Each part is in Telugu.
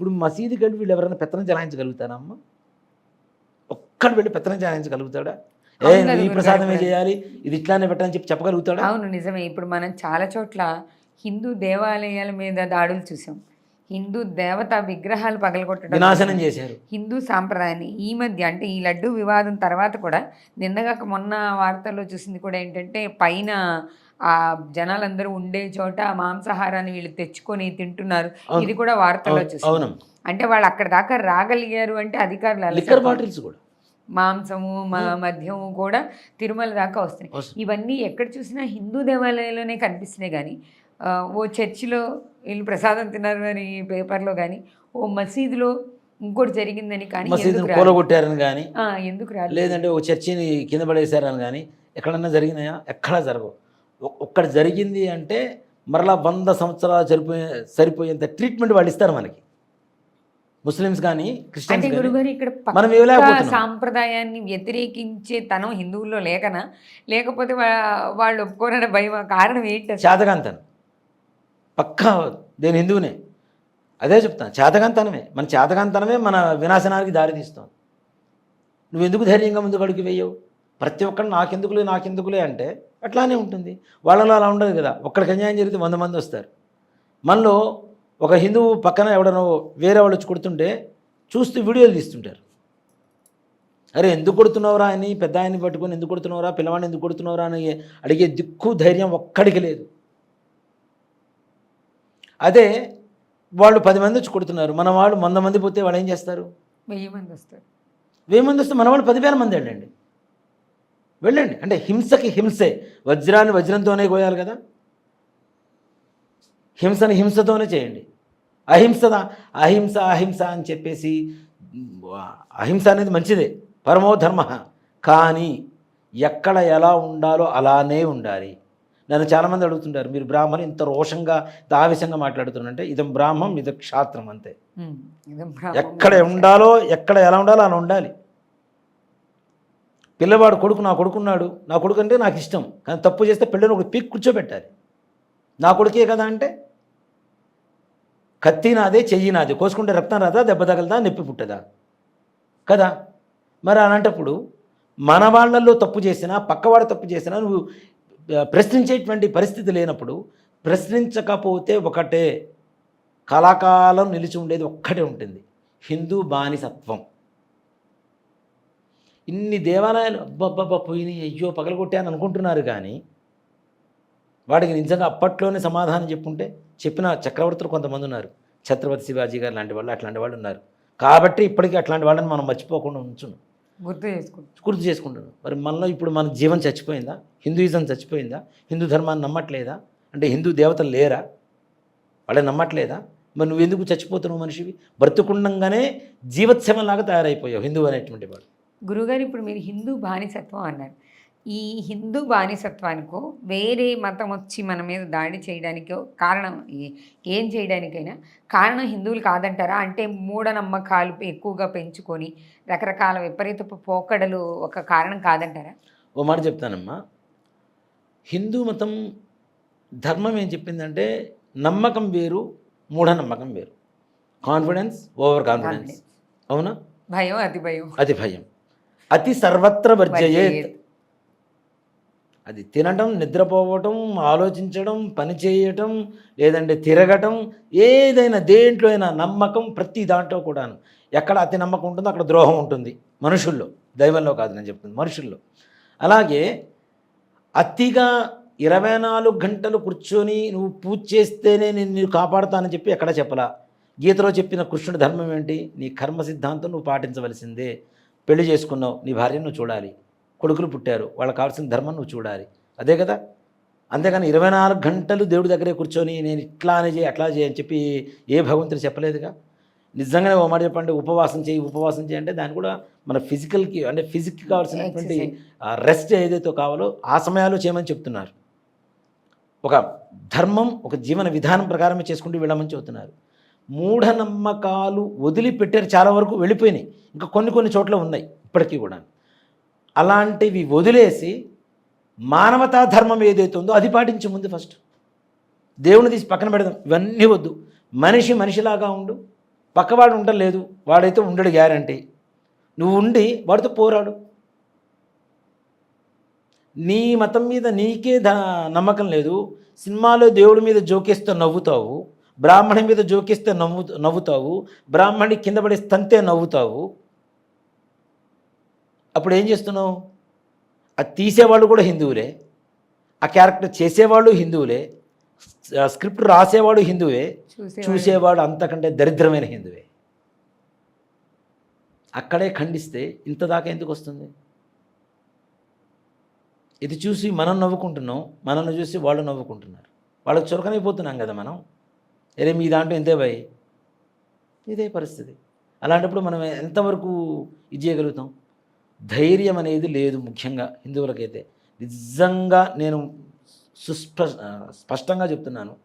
ఇప్పుడు మసీదుకి వెళ్ళి వీళ్ళు ఎవరైనా పెత్తనం చలాయించగలుగుతారా అమ్మ? ఒక్కడు వెళ్ళి పెత్తనం చలాయించగలుగుతాడా ఏ ఈ ప్రసాదమే. చేయాలి? ఇది ఇట్లానే పెట్టని చెప్పి చెప్పగలుగుతాడా? అవును నిజమే. ఇప్పుడు మనం చాలా చోట్ల హిందూ దేవాలయాల మీద దాడులు చూసాం. హిందూ దేవత విగ్రహాలు పగలగొట్టడం వినాశనం చేశారు. హిందూ సాంప్రదాయాన్ని ఈ మధ్య అంటే ఈ లడ్డు వివాదం తర్వాత కూడా నిన్నగాక మొన్న వార్తల్లో చూసింది కూడా ఏంటంటే పైన ఆ జనాలందరూ ఉండే చోట ఆ మాంసాహారాన్ని వీళ్ళు తెచ్చుకొని తింటున్నారు. ఇది కూడా వార్తల్లో చూసి. అంటే వాళ్ళు అక్కడ దాకా రాగలిగారు అంటే అధికారులు లిక్కర్ చెప్పాలి? బాటిల్స్ కూడా. మాంసము మ- మద్యము కూడా తిరుమల దాకా వస్తున్నాయి. ఇవన్నీ ఎక్కడ చూసినా హిందూ దేవాలయాల్లోనే కనిపిస్తున్నాయి కానీ ఓ చర్చిలో వీళ్ళు ప్రసాదం తిన్నారు అని పేపర్లో కానీ ఓ మసీదులో ఇంకోటి జరిగిందని కానీ? కూలగొట్టారని కానీ ఆ, ఎందుకు రాలేదు? లేదంటే ఒక చర్చిని కింద పడేశారని కానీ ఎక్కడన్నా జరిగినాయా? ఎక్కడా జరగవు. ఒక్కడ జరిగింది అంటే మరలా వంద సంవత్సరాలు సరిపోయే సరిపోయేంత ట్రీట్మెంట్ వాళ్ళు ఇస్తారు మనకి. ముస్లిమ్స్ కానీ క్రిస్టియన్స్ మనం. సాంప్రదాయాన్ని వ్యతిరేకించే తనం హిందువుల్లో లేకనా? లేకపోతే వాళ్ళు ఒప్పుకోరనే భయం కారణం ఏంటి అసలు? చేతకాంతనం పక్కా నేను హిందువునే. అదే చెప్తాను చేతకాంతనమే మన చేతకాంతనమే మన వినాశనానికి దారి తీస్తుంది నువ్వు ఎందుకు ధైర్యంగా ముందుకు అడుగు వేయవు? ప్రతి ఒక్కరు నాకెందుకులే నాకెందుకులే అంటే అట్లానే ఉంటుంది. వాళ్ళలో అలా ఉండదు కదా. ఒక్కడికి అన్యాయం జరిగితే వంద మంది వస్తారు. మనలో ఒక హిందువు పక్కన ఎవడనో వేరే వాళ్ళు వచ్చి కొడుతుంటే చూస్తూ వీడియోలు తీస్తుంటారు. అరే ఎందుకు కొడుతున్నావురా అని పెద్ద ఆయన్ని పట్టుకొని ఎందుకు కొడుతున్నావురా పిల్లవాడిని ఎందుకు కొడుతున్నావురా అని అడిగే దిక్కు ధైర్యం ఒక్కడికి లేదు. అదే వాళ్ళు పది మంది వచ్చి కొడుతున్నారు. మన వాళ్ళు వంద మంది పోతే వాళ్ళు ఏం చేస్తారు? వెయ్యి మంది వస్తారు. వెయ్యి మంది వస్తే మన వాళ్ళు పదివేల మంది వెళ్ళండి. వెళ్ళండి. అంటే హింసకి హింసే. వజ్రాన్ని వజ్రంతోనే కోయాలి కదా? హింసని హింసతోనే చేయండి. అహింసద? అహింస అహింస అని చెప్పేసి అహింస అనేది మంచిదే. పరమో ధర్మ. కానీ ఎక్కడ ఎలా ఉండాలో అలానే ఉండాలి. నన్ను చాలామంది అడుగుతుంటారు మీరు బ్రాహ్మణులు ఇంత రోషంగా ఇంత ఆవేశంగా మాట్లాడుతున్నారంటే ఇదం బ్రాహ్మం ఇది క్షాత్రం అంతే. బ్రాహ్మణ ఎక్కడ ఉండాలో ఎక్కడ ఎలా ఉండాలో అలా ఉండాలి. పిల్లవాడు కొడుకు నా కొడుకున్నాడు నా కొడుకు అంటే నాకు ఇష్టం కానీ తప్పు చేస్తే పిల్లని ఒకటి పీక్ కూర్చోబెట్టాలి. నా కొడుకే కదా అంటే? కత్తి నాదే చెయ్యి నాది కోసుకుంటే రక్తం రాదా దెబ్బ తగలదా నొప్పి పుట్టదా? కదా? మరి అలాంటప్పుడు మన వాళ్ళల్లో తప్పు చేసినా పక్కవాడు తప్పు చేసినా నువ్వు ప్రశ్నించేటువంటి పరిస్థితి లేనప్పుడు ప్రశ్నించకపోతే ఒకటే. కళాకాలం నిలిచి ఉండేది ఒక్కటే ఉంటుంది. హిందూ బానిసత్వం. ఇన్ని దేవాలయాలు అబ్బబ్బబ్బ పోయినాయి అయ్యో పగలగొట్టాను అనుకుంటున్నారు కానీ వాడికి నిజంగా అప్పట్లోనే సమాధానం చెప్పుంటే చెప్పిన చక్రవర్తులు కొంతమంది ఉన్నారు. ఛత్రపతి శివాజీ గారు లాంటి వాళ్ళు అట్లాంటి వాళ్ళు ఉన్నారు. కాబట్టి ఇప్పటికీ అట్లాంటి వాళ్ళని మనం మర్చిపోకుండా ఉంచును. గుర్తు చేసుకుంటాం గుర్తు చేసుకుంటున్నాం. మరి మనలో ఇప్పుడు మన జీవం చచ్చిపోయిందా? హిందూయిజం చచ్చిపోయిందా? హిందూ ధర్మాన్ని నమ్మట్లేదా? అంటే హిందూ దేవతలు లేరా? వాళ్ళని నమ్మట్లేదా? మరి నువ్వు ఎందుకు చచ్చిపోతున్నావు మనిషివి? బ్రతుకుండంగానే జీవత్సవంలాగా తయారైపోయావు హిందూ అనేటువంటి వాడు. గురుగారు ఇప్పుడు మీరు హిందూ బానిసత్వం అన్నారు. ఈ హిందూ బానిసత్వానికో వేరే మతం వచ్చి మన మీద దాడి చేయడానికో కారణం ఏ- చేయడానికైనా కారణం హిందువులు కాదంటారా? అంటే మూఢనమ్మకాలు ఎక్కువగా పెంచుకొని రకరకాల విపరీతపు పోకడలు ఒక కారణం కాదంటారా? ఓ మాట చెప్తానమ్మా. హిందూ మతం ధర్మం ఏం చెప్పిందంటే నమ్మకం వేరు మూఢనమ్మకం వేరు. కాన్ఫిడెన్స్ ఓవర్ కాన్ఫిడెన్స్ అవునా? భయం అతి భయం. అది భయం. అతి సర్వత్ర వర్జయేత్. అది తినటం నిద్రపోవటం ఆలోచించడం పని చేయటం లేదంటే తిరగటం ఏదైనా దేంట్లో అయినా నమ్మకం ప్రతి దాంట్లో కూడాను. ఎక్కడ అతి నమ్మకం ఉంటుందో అక్కడ ద్రోహం ఉంటుంది మనుషుల్లో. దైవంలో కాదు నేను చెప్తుంది మనుషుల్లో. అలాగే అతిగా ఇరవై నాలుగు గంటలు కూర్చొని నువ్వు పూజ చేస్తేనే నేను నీకు కాపాడుతానని చెప్పి ఎక్కడ చెప్పలా? గీతలో చెప్పిన కృష్ణుడి ధర్మం ఏంటి? నీ కర్మ సిద్ధాంతం నువ్వు పాటించవలసిందే. పెళ్ళి చేసుకున్నావు నీ భార్యను నువ్వు చూడాలి. కొడుకులు పుట్టారు వాళ్ళకి కావాల్సిన ధర్మం నువ్వు చూడాలి. అదే కదా? అంతేగాని ఇరవై నాలుగు గంటలు దేవుడి దగ్గరే కూర్చొని నేను ఇట్లానే చేయి అట్లా చేయి అని చెప్పి ఏ భగవంతుడు చెప్పలేదుగా? నిజంగానే ఓ మాట చెప్పండి ఉపవాసం చేయి ఉపవాసం చేయి అంటే దాన్ని కూడా మన ఫిజికల్కి అంటే ఫిజిక్కి కావాల్సినటువంటి రెస్ట్ ఏదైతే కావాలో ఆ సమయాల్లో చేయమని చెప్తున్నారు. ఒక ధర్మం ఒక జీవన విధానం ప్రకారమే చేసుకుంటూ వెళ్ళమని చెబుతున్నారు. మూఢనమ్మకాలు వదిలిపెట్టారు చాలా వరకు వెళ్ళిపోయినాయి. ఇంకా కొన్ని కొన్ని చోట్ల ఉన్నాయి ఇప్పటికీ కూడా అలాంటివి వదిలేసి మానవతా ధర్మం ఏదైతే ఉందో అది పాటించు ముందు ఫస్ట్. దేవుని తీసి పక్కన పెడదాం. ఇవన్నీ వద్దు. మనిషి మనిషిలాగా ఉండు. పక్కవాడు ఉండలేదు. వాడైతే ఉండడు గ్యారంటీ. నువ్వు ఉండి వాడితో పోరాడు. నీ మతం మీద నీకే ద నమ్మకం లేదు. సినిమాలో దేవుడి మీద జోకేస్తూ నవ్వుతావు. బ్రాహ్మణి మీద జోకేస్తే నవ్వు నవ్వుతావు బ్రాహ్మణి కింద పడే తంతే నవ్వుతావు. అప్పుడు ఏం చేస్తున్నావు? అది తీసేవాళ్ళు కూడా హిందువులే. ఆ క్యారెక్టర్ చేసేవాళ్ళు హిందువులే. స్క్రిప్ట్ రాసేవాడు హిందువే. చూసే చూసేవాడు అంతకంటే దరిద్రమైన హిందువే. అక్కడే ఖండిస్తే ఇంత దాకా ఎందుకు వస్తుంది? ఇది చూసి మనం నవ్వుకుంటున్నాం మనల్ని చూసి వాళ్ళు నవ్వుకుంటున్నారు. వాళ్ళకి చురకనైపోతున్నాం కదా మనం. అరే మీ దాంట్లో ఇంతే భయ్. ఇదే పరిస్థితి. అలాంటప్పుడు మనం ఎంతవరకు ఇది చేయగలుగుతాం? ధైర్యం అనేది లేదు ముఖ్యంగా హిందువులకైతే. నిజంగా నేను సుస్ప స్పష్టంగా చెప్తున్నాను.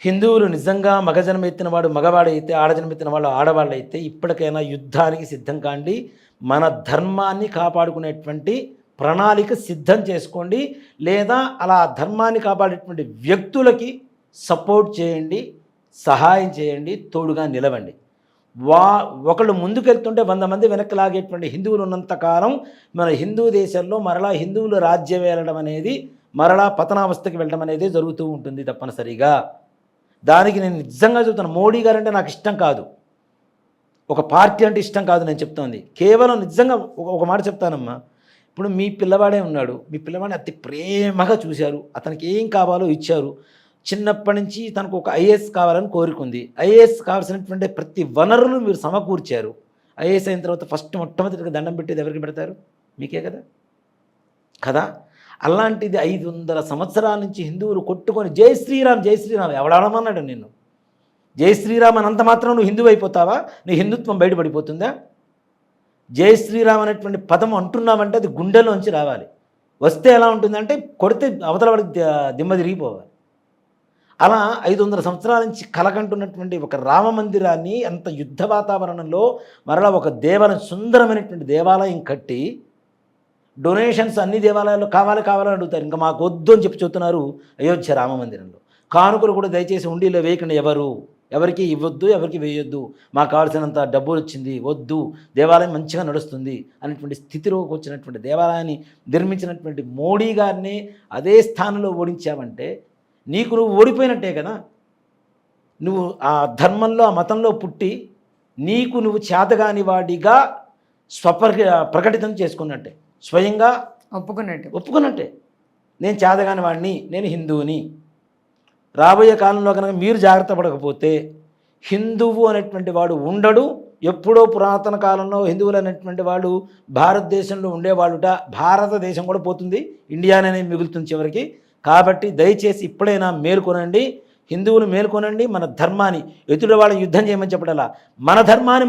హిందువులు నిజంగా మగజనం ఎత్తిన వాడు మగవాడైతే ఆడజనం ఎత్తిన వాళ్ళు ఆడవాళ్ళైతే ఇప్పటికైనా యుద్ధానికి సిద్ధం కాండి. మన ధర్మాన్ని కాపాడుకునేటువంటి ప్రణాళిక సిద్ధం చేసుకోండి. లేదా అలా ధర్మాన్ని కాపాడేటువంటి వ్యక్తులకి సపోర్ట్ చేయండి సహాయం చేయండి తోడుగా నిలవండి. వా ఒకళ్ళు ముందుకెళ్తుంటే వంద మంది వెనక్కి లాగేటువంటి హిందువులు ఉన్నంతకాలం మన హిందూ దేశంలో మరలా హిందువులు రాజ్యం వెళ్ళడం అనేది మరలా పతనావస్థకి వెళ్ళడం అనేది జరుగుతూ ఉంటుంది తప్పనిసరిగా. దానికి నేను నిజంగా చెప్తాను మోడీ గారు అంటే నాకు ఇష్టం కాదు. ఒక పార్టీ అంటే ఇష్టం కాదు నేను చెప్తోంది. కేవలం నిజంగా ఒక- ఒక మాట చెప్తానమ్మా. ఇప్పుడు మీ పిల్లవాడే ఉన్నాడు మీ పిల్లవాడిని అతి ప్రేమగా చూశారు అతనికి ఏం కావాలో ఇచ్చారు చిన్నప్పటి నుంచి తనకు ఒక ఐఏఎస్ కావాలని కోరుకుంది. ఐఏఎస్ కావాల్సినటువంటి ప్రతి వనరులు మీరు సమకూర్చారు. ఐఏఎస్ అయిన తర్వాత ఫస్ట్ మొట్టమొదటిగా దండం పెట్టేది ఎవరికి పెడతారు? మీకే కదా? కదా? అలాంటిది ఐదు వందల సంవత్సరాల నుంచి హిందువులు కొట్టుకొని జై శ్రీరామ్ జై శ్రీరామ్ ఎవడమన్నాడు నిన్ను? జై శ్రీరామ్ అనంత మాత్రం నువ్వు హిందువు అయిపోతావా? నీ హిందుత్వం బయటపడిపోతుందా? జై శ్రీరామ్ అనేటువంటి పదం అంటున్నామంటే అది గుండెలోంచి రావాలి. వస్తే ఎలా ఉంటుందంటే కొడితే అవతల వాడికి దిమ్మ తిరిగిపోవాలి. అలా ఐదు వందల సంవత్సరాల నుంచి కలకంటున్నటువంటి ఒక రామ మందిరాన్ని అంత యుద్ధ వాతావరణంలో మరలా ఒక దేవాలయం సుందరమైనటువంటి దేవాలయం కట్టి డొనేషన్స్ అన్ని దేవాలయాల్లో కావాలి కావాలని అడుగుతారు. ఇంకా మాకు వద్దు అని చెప్పి చెప్తున్నారు అయోధ్య రామ మందిరంలో. కానుకలు కూడా దయచేసి ఉండిలో వేయకుండా ఎవరు. ఎవరికి ఇవ్వద్దు ఎవరికి వేయొద్దు. మాకు కావాల్సినంత డబ్బులు వచ్చింది వద్దు. దేవాలయం మంచిగా నడుస్తుంది అనేటువంటి స్థితిలోకి వచ్చినటువంటి దేవాలయాన్ని నిర్మించినటువంటి మోడీ గారిని అదే స్థానంలో ఓడించావంటే నీకు నువ్వు ఓడిపోయినట్టే కదా. నువ్వు ఆ ధర్మంలో ఆ మతంలో పుట్టి నీకు నువ్వు చేతగాని వాడిగా స్వప్ర ప్రకటితం చేసుకున్నట్టే. స్వయంగా ఒప్పుకున్నట్టు. ఒప్పుకున్నట్టే. నేను చేతగాని వాడిని నేను హిందువుని. రాబోయే కాలంలో కనుక మీరు జాగ్రత్త పడకపోతే హిందువు అనేటువంటి వాడు ఉండడు. ఎప్పుడో పురాతన కాలంలో హిందువులు అనేటువంటి వాడు భారతదేశంలో ఉండేవాడుట భారతదేశం కూడా పోతుంది. ఇండియానే మిగులుతుంది చివరికి. కాబట్టి దయచేసి ఇప్పుడైనా మేల్కొనండి. హిందువులు మేల్కొనండి. మన ధర్మాన్ని ఎదుటి వాళ్ళని యుద్ధం చేయమని చెప్పడలా మన ధర్మాన్ని మనం